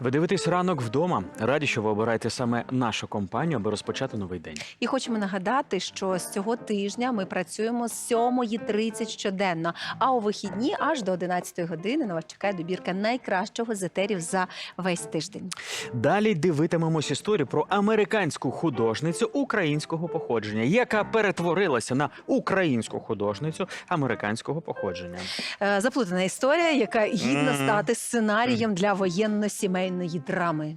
Ви дивитесь ранок вдома. Раді, що ви обираєте саме нашу компанію, аби розпочати новий день. І хочемо нагадати, що з цього тижня ми працюємо з 7.30 щоденно. А у вихідні аж до 11 години на вас чекає добірка найкращого з етерів за весь тиждень. Далі дивитимемось історію про американську художницю українського походження, яка перетворилася на українську художницю американського походження. Е, Заплутана історія, яка гідна стати сценарієм для воєнно-сімейної драми.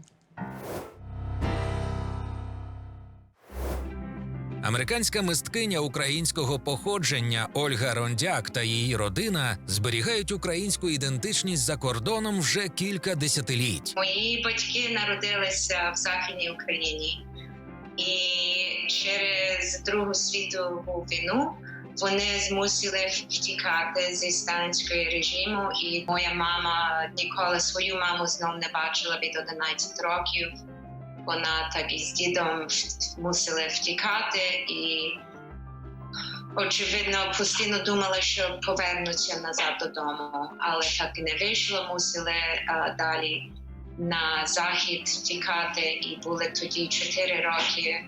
Американська мисткиня українського походження Ольга Рондяк та її родина зберігають українську ідентичність за кордоном вже кілька десятиліть. Мої батьки народилися в Західній Україні, і через Другу світову війну вони змусили втікати зі сталінського режиму. І моя мама ніколи свою маму знов не бачила від 11 років. Вона так і з дідом мусили втікати і. Очевидно, постійно думала, що повернуться назад додому, але так і не вийшло. Мусили е, далі на захід втікати, і були тоді 4 роки е,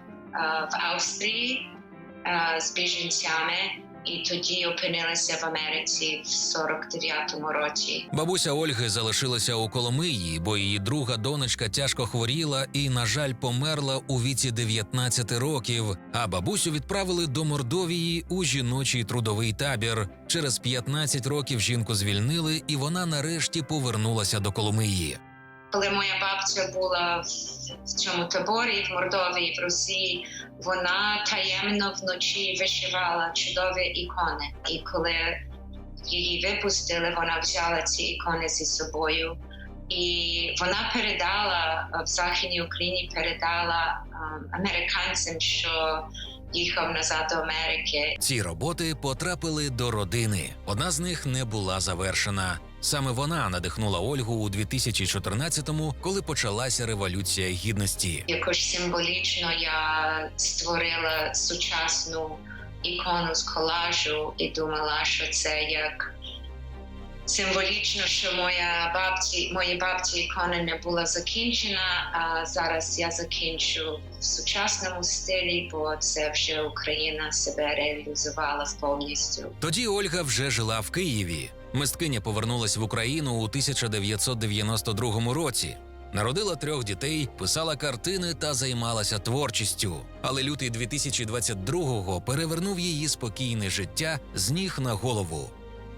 в Австрії з біженцями, і тоді опинилися в Америці в 49-му році. Бабуся Ольги залишилася у Коломиї, бо її друга донечка тяжко хворіла і, на жаль, померла у віці 19 років. А бабусю відправили до Мордовії у жіночий трудовий табір. Через 15 років жінку звільнили, і вона нарешті повернулася до Коломиї. Коли моя бабця була в, цьому таборі в Мордовії, в Росії, вона таємно вночі вишивала чудові ікони. І коли її випустили, вона взяла ці ікони зі собою. І вона передала е, в Західній Україні, передала ем, американцям, що їхав назад до Америки. Ці роботи потрапили до родини. Одна з них не була завершена. Саме вона надихнула Ольгу у 2014-му, коли почалася революція гідності. Якось символічно я створила сучасну ікону з колажу і думала, що це як символічно, що моя бабці, моїй бабці ікона не була закінчена. А зараз я закінчу в сучасному стилі, бо це вже Україна себе реалізувала повністю. Тоді Ольга вже жила в Києві. Мисткиня повернулась в Україну у 1992 році. Народила трьох дітей, писала картини та займалася творчістю. Але лютий 2022-го перевернув її спокійне життя з ніг на голову.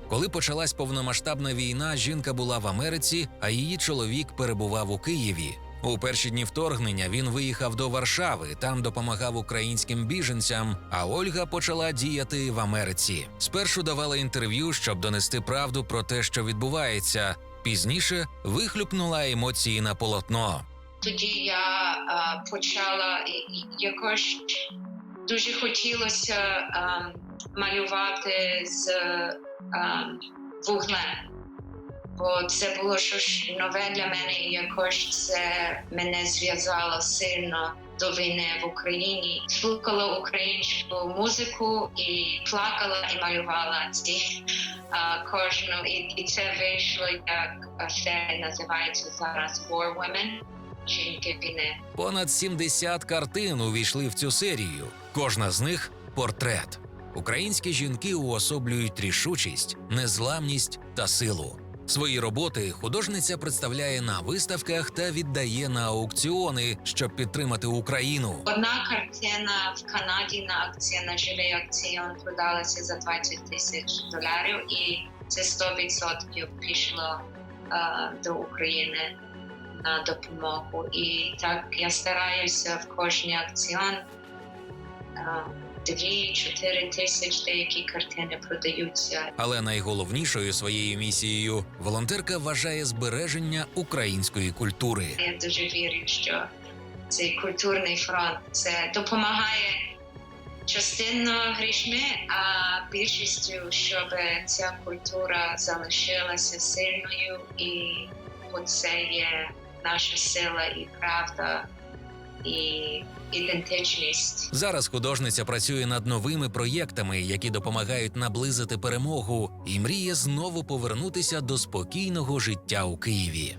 Коли почалась повномасштабна війна, жінка була в Америці, а її чоловік перебував у Києві. У перші дні вторгнення він виїхав до Варшави, там допомагав українським біженцям. А Ольга почала діяти в Америці. Спершу давала інтерв'ю, щоб донести правду про те, що відбувається. Пізніше вихлюпнула емоції на полотно. Тоді я е, почала якось дуже хотілося е, малювати з е, вуглем. Бо це було щось нове для мене, і якось це мене зв'язало сильно до війни в Україні. Слухала українську музику і плакала і малювала ці а, кожну. І, і це вийшло як це називається зараз War Women. Жінки. Понад 70 картин увійшли в цю серію. Кожна з них портрет. Українські жінки уособлюють рішучість, незламність та силу. Свої роботи художниця представляє на виставках та віддає на аукціони, щоб підтримати Україну. Одна картина в Канаді на акції на живий акціон продалася за 20 тисяч доларів, і це 100% пішло е, до України на допомогу. І так я стараюся в кожній акціон. Е, Дві-чотири тисяч деякі картини продаються. Але найголовнішою своєю місією волонтерка вважає збереження української культури. Я дуже вірю, що цей культурний фронт це допомагає частинно грішми, а більшістю, щоб ця культура залишилася сильною, і це є наша сила і правда, і ідентичність. Зараз художниця працює над новими проєктами, які допомагають наблизити перемогу, і мріє знову повернутися до спокійного життя у Києві.